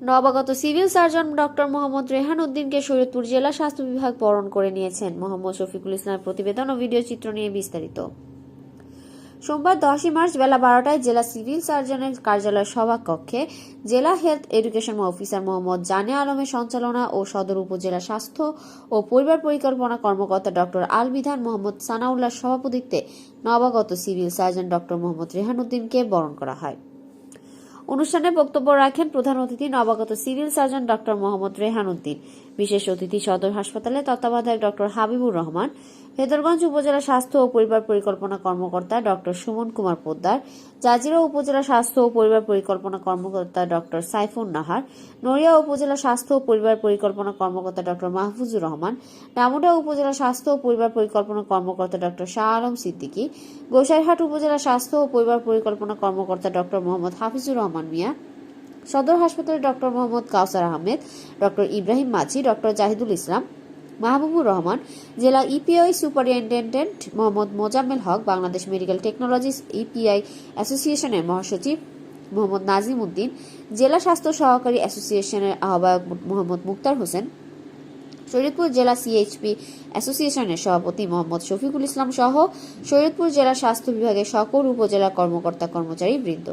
নবাগত civil surgeon doctor Mohammad Rehan উদ্দিনকে শরীয়তপুর জেলা স্বাস্থ্য বিভাগ বরণ করে নিয়েছেন মোহাম্মদ শফিকুল ইসলামের প্রতিবেদন ও ভিডিও চিত্র নিয়ে বিস্তারিত। সোমবার দশই মার্চ বেলা বারোটায় জেলা সিভিল সার্জনের কার্যালয় সভাকক্ষে জেলা হেলথ এডুকেশন অফিসার মোহাম্মদ জানে আলমের সঞ্চালনা ও সদর উপজেলা স্বাস্থ্য ও পরিবার পরিকল্পনা কর্মকর্তা ডক্টর আল বিধান মোহাম্মদ সানাউল্লাহ সভাপতিত্বে নবাগত civil surgeon doctor Mohammad Rehan উদ্দিনকে বরণ করা হয়। অনুষ্ঠানে বক্তব্য রাখেন প্রধান অতিথি নবাগত civil surgeon doctor Mohammad Rehan Uddin. বিশেষ অতিথি সদর হাসপাতালে তত্ত্বাবধায়ক ডক্টর হাবিবুর রহমান ভেদরগঞ্জ উপজেলা স্বাস্থ্য ও পরিবার পরিকল্পনা কর্মকর্তা ডক্টর সুমন কুমার পোদ্দার, জাজিরা উপজেলা স্বাস্থ্য ও পরিবার পরিকল্পনা কর্মকর্তা ডক্টর সাইফুন নাহার, নড়িয়া উপজেলা স্বাস্থ্য ও পরিবার পরিকল্পনা কর্মকর্তা ডক্টর মাহফুজুর রহমান ডামুডা উপজেলা স্বাস্থ্য ও পরিবার পরিকল্পনা কর্মকর্তা ডক্টর শাহ আলম সিদ্দিকী, গোসাইরহাট উপজেলা স্বাস্থ্য ও পরিবার পরিকল্পনা কর্মকর্তা ডক্টর মোহাম্মদ হাফিজুর রহমান মিয়া সদর হাসপাতালে doctor Mohammad Kawsar Ahmed, doctor Ibrahim Majhi, doctor Jahidul Islam, Mahbubur Rahman, জেলা EPI superintendent Mohammad Mozammel Haque, Bangladesh medical technologist EPI অ্যাসোসিয়েশনের মহাসচিব মোহাম্মদ নাজিম উদ্দিন, জেলা স্বাস্থ্য সহকারী অ্যাসোসিয়েশনের আহ্বায়ক মোহাম্মদ মুক্তার হোসেন, শরীয়তপুর জেলা সিএইচপি অ্যাসোসিয়েশনের সভাপতি মোহাম্মদ শফিকুল ইসলাম সহ শরীয়তপুর জেলা স্বাস্থ্য বিভাগের সকল উপজেলা কর্মকর্তা কর্মচারী বৃন্দ।